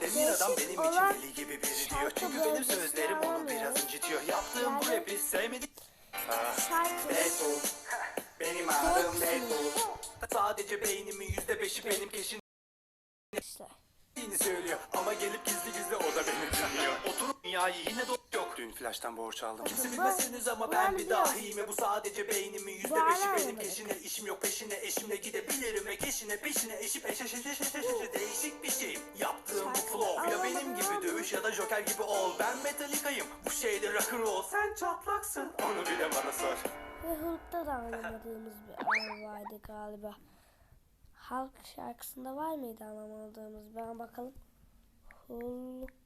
Demir adam benim için deli gibi biri diyor. Çünkü benim sözlerim onu biraz incitiyor. Yaptığım bu rapi sevmedik. Ah. Benim adım Deadpool. Sadece beynimin yüzde beşi benim keşin söylüyor. Ama gelip gizli gizli o da beni dinliyor. Oturup dünyayı yine de yok. Dün flash'tan borç aldım. Kimse bilmesiniz ama ben ben bir dahiyim. Bu sadece beynimin yüzde beşi benim keşine. işim yok peşine eşimle gidebilirim. Ve keşine peşine eşip eşe şeşe şeşe şeşe değişik bir şeyim. Yaptığım bu flow ya benim gibi dövüş ya da Joker gibi ol. Ben Metallica'yım. Bu şeyde rock'n'roll. Sen çatlaksın. Onu bile bana sor. Ve Hulk'ta da anlamadığımız bir an vardı galiba. Halk şarkısında var mıydı anlamadığımız? Ben bakalım. Hulk.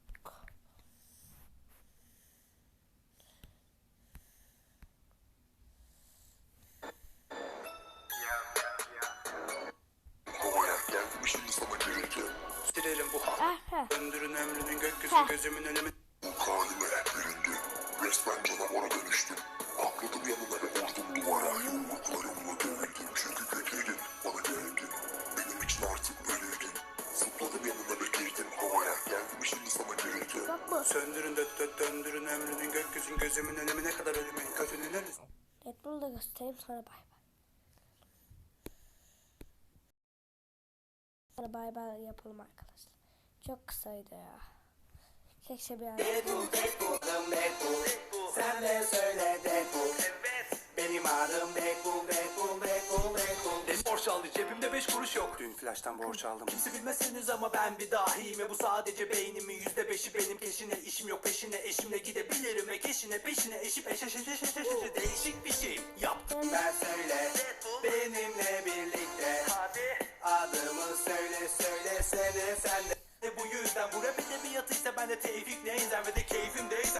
Gökyüzü Heh. gözümün önemi. Bu halime büründüm. Resmen canavara dönüştüm. Atladım yanına ve vurdum duvara. Yumruklarımla dövüldüm. Çünkü kötüydün. Bana geldin. Benim için artık ölüydün. Zıpladım yanına ve girdim havaya. Geldim şimdi sana bu. Söndürün dö dö döndürün ömrünün gökyüzün gözümün önemi ne kadar ölümün kötünün neresi? Deadpool'u da göstereyim sonra bay bay. Sonra bay bay yapalım arkadaşlar. Çok kısaydı ya. Keşke biraz Deadpool, Deadpool'ım Deadpool. Sen de söyle Deadpool. Evet. Benim adım Deadpool, Deadpool, Deadpool, Deadpool. Benim borç aldı cebimde beş kuruş yok. Dün flash'tan borç aldım. Kimse bilmezsiniz ama ben bir dahiyim. ve Bu sadece beynimin yüzde beşi benim keşine. işim yok peşine eşimle gidebilirim. Ve keşine peşine eşip eşe şeşe şeşe şeşe değişik bir şeyim. Yaptım ben söyle. Benimle birlikte. Hadi. Adımı söyle söylesene sen de. Bu yüzden bu